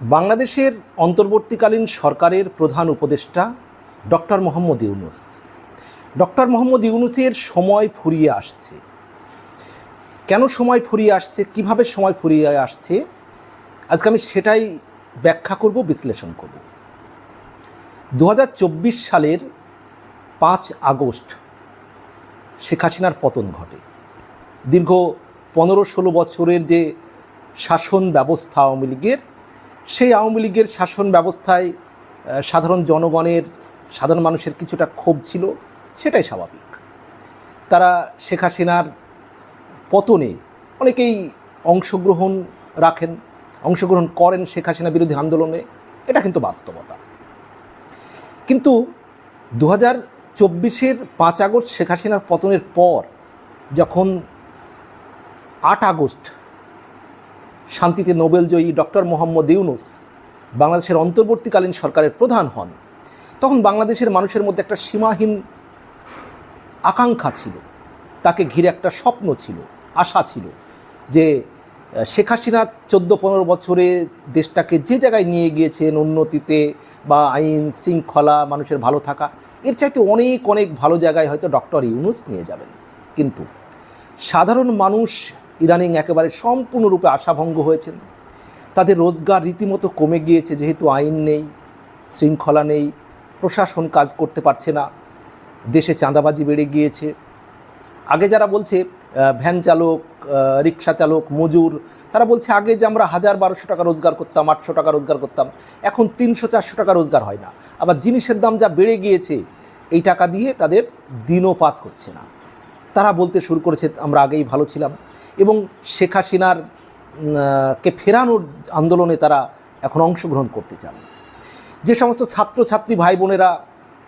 বাংলাদেশের অন্তর্বর্তীকালীন সরকারের প্রধান উপদেষ্টা ডক্টর মোহাম্মদ ইউনুস। ডক্টর মোহাম্মদ ইউনুসের সময় ফুরিয়ে আসছে। কেন সময় ফুরিয়ে আসছে? কীভাবে সময় ফুরিয়ে আসছে? আজকে আমি সেটাই ব্যাখ্যা করব, বিশ্লেষণ করব। দু হাজার চব্বিশ সালের পাঁচ আগস্ট শেখ হাসিনার পতন ঘটে। দীর্ঘ পনেরো ষোলো বছরের যে শাসন ব্যবস্থা আওয়ামী লীগের সেই আওয়ামী লীগের শাসন ব্যবস্থায় সাধারণ জনগণের, সাধারণ মানুষের কিছুটা ক্ষোভ ছিল, সেটাই স্বাভাবিক। তারা শেখ হাসিনার পতনে অনেকেই অংশগ্রহণ রাখেন, অংশগ্রহণ করেন শেখ হাসিনা বিরোধী আন্দোলনে, এটা কিন্তু বাস্তবতা। কিন্তু দু হাজার চব্বিশের পাঁচ আগস্ট শেখ হাসিনার পতনের পর, যখন আট আগস্ট শান্তিতে নোবেলজয়ী ডক্টর মোহাম্মদ ইউনুস বাংলাদেশের অন্তর্বর্তীকালীন সরকারের প্রধান হন। তখন বাংলাদেশের মানুষের মধ্যে একটা সীমাহীন আকাঙ্ক্ষা ছিল। তাকে ঘিরে একটা স্বপ্ন ছিল, আশা ছিল যে শেখ হাসিনা চোদ্দ পনেরো বছরে দেশটাকে যে জায়গায় নিয়ে গিয়েছেন উন্নতিতে বা আইন শৃঙ্খলা, মানুষের ভালো থাকা, এর চাইতে অনেক অনেক ভালো জায়গায় হয়তো ডক্টর ইউনুস নিয়ে যাবেন। কিন্তু সাধারণ মানুষ ইদানিং একেবারে সম্পূর্ণরূপে আশাভঙ্গ হয়েছেন। তাদের রোজগার রীতিমতো কমে গিয়েছে, যেহেতু আইন নেই, শৃঙ্খলা নেই, প্রশাসন কাজ করতে পারছে না, দেশে চাঁদাবাজি বেড়ে গিয়েছে। আগে যারা বলছে ভ্যান চালক রিক্সা চালক, মজুর, তারা বলছে আগে যে আমরা হাজার বারোশো টাকা রোজগার করতাম, আটশো টাকা রোজগার করতাম, এখন তিনশো চারশো টাকা রোজগার হয় না। আবার জিনিসের দাম যা বেড়ে গিয়েছে, এই টাকা দিয়ে তাদের দিনপাত হচ্ছে না। তারা বলতে শুরু করেছে, আমরা আগেই ভালো ছিলাম। এবং শেখ হাসিনার কে ফেরানোর আন্দোলনে তারা এখন অংশগ্রহণ করতে চান। যে সমস্ত ছাত্রছাত্রী ভাই বোনেরা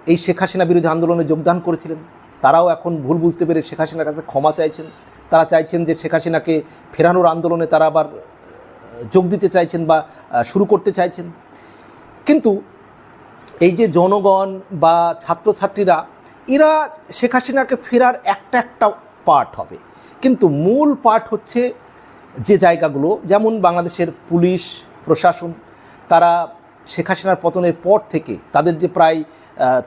এই শেখ হাসিনা বিরোধী আন্দোলনে যোগদান করেছিলেন, তারাও এখন ভুল বুঝতে পেরে শেখ হাসিনার কাছে ক্ষমা চাইছেন। তারা চাইছেন যে শেখ হাসিনাকে ফেরানোর আন্দোলনে তারা আবার যোগ দিতে চাইছেন বা শুরু করতে চাইছেন। কিন্তু এই যে জনগণ বা ছাত্রছাত্রীরা, এরা শেখ হাসিনাকে ফেরার একটা একটা পার্ট হবে। কিন্তু মূল পার্ট হচ্ছে যে জায়গাগুলো, যেমন বাংলাদেশের পুলিশ, প্রশাসন, তারা শেখ হাসিনার পতনের পর থেকে তাদের যে প্রায়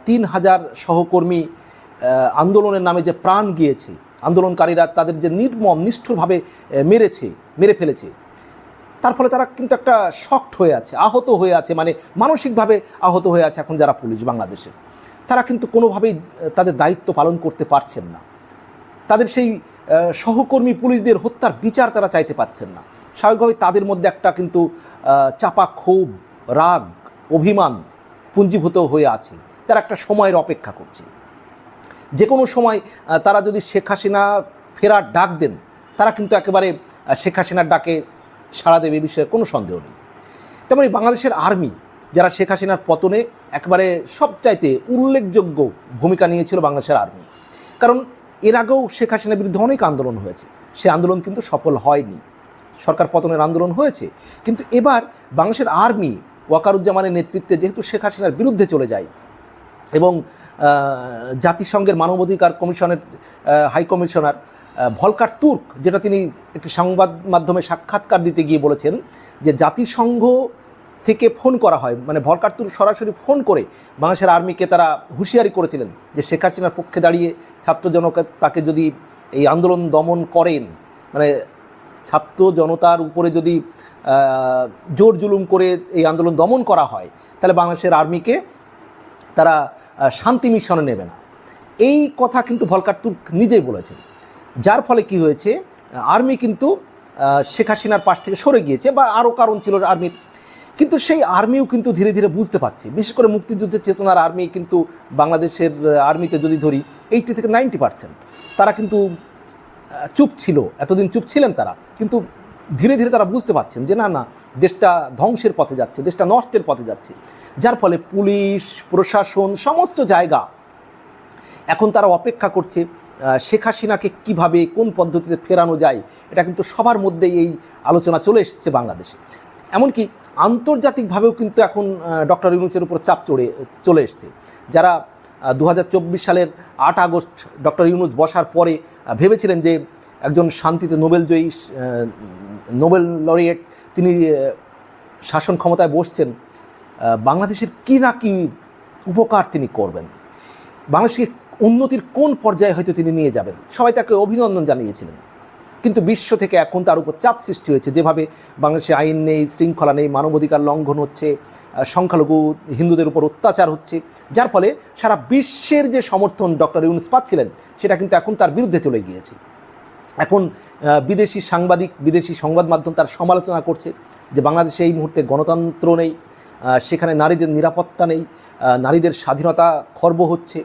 তিন হাজার সহকর্মী আন্দোলনের নামে যে প্রাণ গিয়েছে, আন্দোলনকারীরা তাদের যে নির্মম, নিষ্ঠুরভাবে মেরেছে, মেরে ফেলেছে, তার ফলে তারা কিন্তু একটা শক্ট হয়ে আছে, আহত হয়ে আছে মানে মানসিকভাবে আহত হয়ে আছে এখন যারা পুলিশ বাংলাদেশে। তারা কিন্তু কোনোভাবেই তাদের দায়িত্ব পালন করতে পারছেন না। তাদের সেই সহকর্মী পুলিশদের হত্যার বিচার তারা চাইতে পারছেন না। স্বাভাবিকভাবে তাদের মধ্যে একটা কিন্তু চাপা ক্ষোভ, রাগ, অভিমান পুঞ্জীভূত হয়ে আছে। তারা একটা সময়ের অপেক্ষা করছে। যে কোনো সময় তারা যদি শেখ হাসিনা ফেরার ডাক দেন, তারা কিন্তু একেবারে শেখ হাসিনার ডাকে সাড়া দেবে এ বিষয়ে কোনো সন্দেহ নেই। তেমনি বাংলাদেশের আর্মি, যারা শেখ হাসিনার পতনে একেবারে সবচাইতে উল্লেখযোগ্য ভূমিকা নিয়েছিল বাংলাদেশের আর্মি। কারণ এর আগেও শেখ হাসিনার বিরুদ্ধে অনেক আন্দোলন হয়েছে। সে আন্দোলন কিন্তু সফল হয়নি। সরকার পতনের আন্দোলন হয়েছে। কিন্তু এবার বাংলাদেশের আর্মি ওয়াকারুজ্জামানের নেতৃত্বে যেহেতু শেখ হাসিনার বিরুদ্ধে চলে যায় এবং জাতিসংঘের মানবাধিকার কমিশনের হাই কমিশনার ভলকার তুর্ক, যেটা তিনি একটি সংবাদ মাধ্যমে সাক্ষাৎকার দিতে গিয়ে বলেছেন যে জাতিসংঘ থেকে ফোন করা হয়। মানে ভলকার তুর্ক সরাসরি ফোন করে বাংলাদেশের আর্মিকে তারা হুঁশিয়ারি করেছিলেন যে শেখ হাসিনার পক্ষে দাঁড়িয়ে ছাত্র জনতা তাকে যদি এই আন্দোলন দমন করেন মানে ছাত্র জনতার উপরে যদি জোর জুলুম করে এই আন্দোলন দমন করা হয়, তাহলে বাংলাদেশের আর্মিকে তারা শান্তি মিশনে নেবে না। এই কথা কিন্তু ভলকার তুর্ক নিজেই বলেছেন। যার ফলে কি হয়েছে, আর্মি কিন্তু শেখ হাসিনার পাশ থেকে সরে গিয়েছে বা আরও কারণ ছিল আর্মির কিন্তু সেই আর্মিও কিন্তু ধীরে ধীরে বুঝতে পারছে। বিশেষ করে মুক্তিযুদ্ধের চেতনার আর্মি কিন্তু বাংলাদেশের আর্মিতে যদি ধরি এইটি থেকে নাইনটি পার্সেন্ট তারা কিন্তু চুপ ছিল। এতদিন চুপ ছিলেন তারা। কিন্তু ধীরে ধীরে তারা বুঝতে পারছেন যে না না, দেশটা ধ্বংসের পথে যাচ্ছে, দেশটা নষ্টের পথে যাচ্ছে। যার ফলে পুলিশ, প্রশাসন, সমস্ত জায়গা এখন তারা অপেক্ষা করছে শেখ হাসিনাকে কীভাবে, কোন পদ্ধতিতে ফেরানো যায়, এটা কিন্তু সবার মধ্যেই এই আলোচনা চলে এসেছে বাংলাদেশে। এমনকি আন্তর্জাতিকভাবেও কিন্তু এখন ডক্টর ইউনুসের উপর চাপ চড়ে, চলে এসছে। যারা দু হাজার চব্বিশ সালের আট আগস্ট ডক্টর ইউনুস বসার পরে ভেবেছিলেন যে একজন শান্তিতে নোবেলজয়ী নোবেল লরিয়েট তিনি শাসন ক্ষমতায় বসছেন বাংলাদেশের কি না কী উপকার তিনি করবেন? বাংলাদেশকে উন্নতির কোন পর্যায়ে হয়তো তিনি নিয়ে যাবেন? সবাই তাকে অভিনন্দন জানিয়েছিলেন। কিন্তু বিশ্ব থেকে এখন তার উপর চাপ সৃষ্টি হয়েছে। যেভাবে বাংলাদেশে আইন নেই, শৃঙ্খলা নেই, মানবাধিকার লঙ্ঘন হচ্ছে সংখ্যালঘু হিন্দুদের উপর অত্যাচার হচ্ছে, যার ফলে সারা বিশ্বের যে সমর্থন ডক্টর ইউনুস পাচ্ছিলেন, সেটা কিন্তু এখন তার বিরুদ্ধে চলে গিয়েছে। এখন বিদেশি সাংবাদিক, বিদেশি সংবাদ মাধ্যম তার সমালোচনা করছে যে বাংলাদেশে এই মুহূর্তে গণতন্ত্র নেই সেখানে নারীদের নিরাপত্তা নেই নারীদের স্বাধীনতা খর্ব হচ্ছে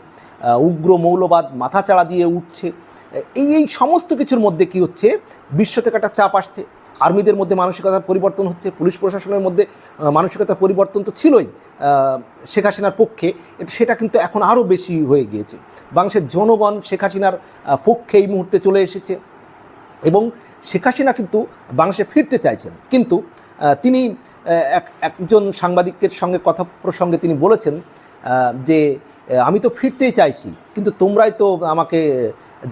উগ্র মৌলবাদ, মাথাচাড়া দিয়ে উঠছে। এই এই সমস্ত কিছুর মধ্যে কি হচ্ছে? বিশ্ব থেকে একটা চাপ আসছে। আর্মিদের মধ্যে মানসিকতার পরিবর্তন হচ্ছে, পুলিশ প্রশাসনের মধ্যে মানসিকতার পরিবর্তন তো ছিলই শেখ হাসিনার পক্ষে। সেটা কিন্তু এখন আরও বেশি হয়ে গিয়েছে। বাংলাদেশের জনগণ শেখ হাসিনার পক্ষে এই মুহূর্তে চলে এসেছে এবং শেখ হাসিনা কিন্তু বাংলাদেশে ফিরতে চাইছেন। কিন্তু তিনি এক, একজন সাংবাদিকের সঙ্গে কথা প্রসঙ্গে তিনি বলেছেন যে আমি তো ফিরতেই চাইছি, কিন্তু তোমরাই তো আমাকে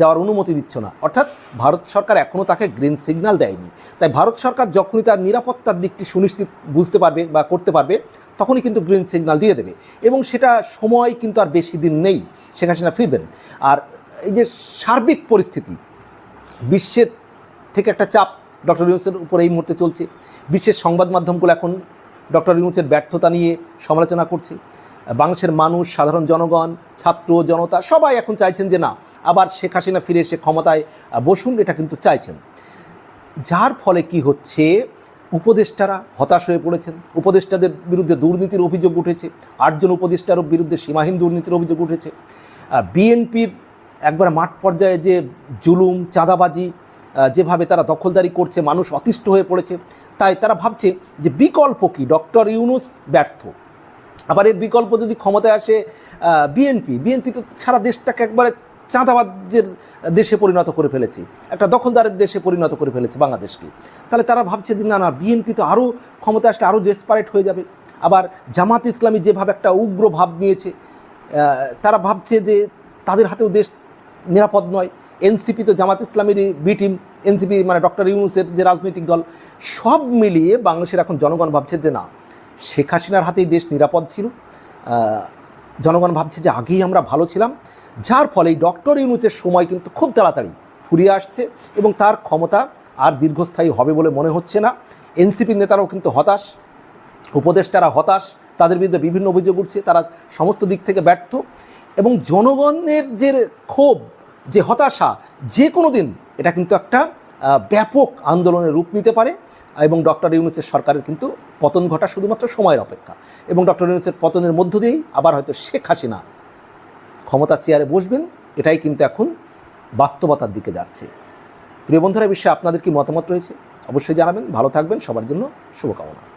যাওয়ার অনুমতি দিচ্ছ না। অর্থাৎ ভারত সরকার এখনও তাকে গ্রিন সিগন্যাল দেয়নি। তাই ভারত সরকার যখনই তার নিরাপত্তার দিকটি সুনিশ্চিত বুঝতে পারবে বা করতে পারবে, তখনই কিন্তু গ্রিন সিগন্যাল দিয়ে দেবে। এবং সেটা সময় কিন্তু আর বেশি দিন নেই, শেখ হাসিনা ফিরবেন। আর এই যে সার্বিক পরিস্থিতি, বিশ্বের থেকে একটা চাপ ডক্টর ইউনুসের উপর এই মুহূর্তে চলছে। বিশ্বের সংবাদ মাধ্যমগুলো এখন ডক্টর ইউনুসের ব্যর্থতা নিয়ে সমালোচনা করছে। বাংলাদেশের মানুষ, সাধারণ জনগণ, ছাত্র, জনতা, সবাই এখন চাইছেন যে না, আবার শেখ হাসিনা ফিরে এসে ক্ষমতায় বসুন, এটা কিন্তু চাইছেন। যার ফলে কি হচ্ছে? উপদেষ্টারা হতাশ হয়ে পড়েছেন। উপদেষ্টাদের বিরুদ্ধে দুর্নীতির অভিযোগ উঠেছে। আটজন উপদেষ্টার বিরুদ্ধে সীমাহীন দুর্নীতির অভিযোগ উঠেছে। বিএনপির একবার মাঠ পর্যায়ে যে জুলুম, চাঁদাবাজি যেভাবে তারা দখলদারি করছে, মানুষ অতিষ্ঠ হয়ে পড়েছে, তাই তারা ভাবছে যে বিকল্প কি? ডক্টর ইউনুস ব্যর্থ। আবার এর বিকল্প যদি ক্ষমতায় আসে বিএনপি বিএনপি তো সারা দেশটাকে একবারে চাঁদাবাদের দেশে পরিণত করে ফেলেছে। একটা দখলদারের দেশে পরিণত করে ফেলেছে বাংলাদেশকে। তাহলে তারা ভাবছে যে না না, বিএনপি তো আরও ক্ষমতা আসলে আরও ডেসপারেট হয়ে যাবে। আবার জামাত ইসলামী যেভাবে একটা উগ্র ভাব নিয়েছে তারা ভাবছে যে তাদের হাতেও দেশ নিরাপদ নয়। এনসিপি তো জামাত ইসলামের বি টিম এনসিপি মানে ডক্টর ইউনুসের যে রাজনৈতিক দল, সব মিলিয়ে বাংলাদেশের এখন জনগণ ভাবছে যে না শেখ হাসিনার হাতেই দেশ নিরাপদ ছিল। জনগণ ভাবছে যে আগেই আমরা ভালো ছিলাম। যার ফলে এই ডক্টর ইউনুসের সময় কিন্তু খুব তাড়াতাড়ি ফুরিয়ে আসছে এবং তার ক্ষমতা আর দীর্ঘস্থায়ী হবে বলে মনে হচ্ছে না। এনসিপি নেতারাও কিন্তু হতাশ, উপদেষ্টারা হতাশ, তাদের বিরুদ্ধে বিভিন্ন অভিযোগ উঠছে, তারা সমস্ত দিক থেকে ব্যর্থ এবং জনগণের যে ক্ষোভ, যে হতাশা, যে কোনো দিন এটা কিন্তু একটা ব্যাপক আন্দোলনের রূপ নিতে পারে এবং ডক্টর ইউনুসের সরকারের কিন্তু পতন ঘটা শুধুমাত্র সময়ের অপেক্ষা। এবং ডক্টর ইউনুসের পতনের মধ্য দিয়েই আবার হয়তো শেখ হাসিনা ক্ষমতার চেয়ারে বসবেন, এটাই কিন্তু এখন বাস্তবতার দিকে যাচ্ছে। প্রিয় বন্ধুরা বিশ্বে আপনাদের কি মতামত রয়েছে? অবশ্যই জানাবেন। ভালো থাকবেন। সবার জন্য শুভকামনা।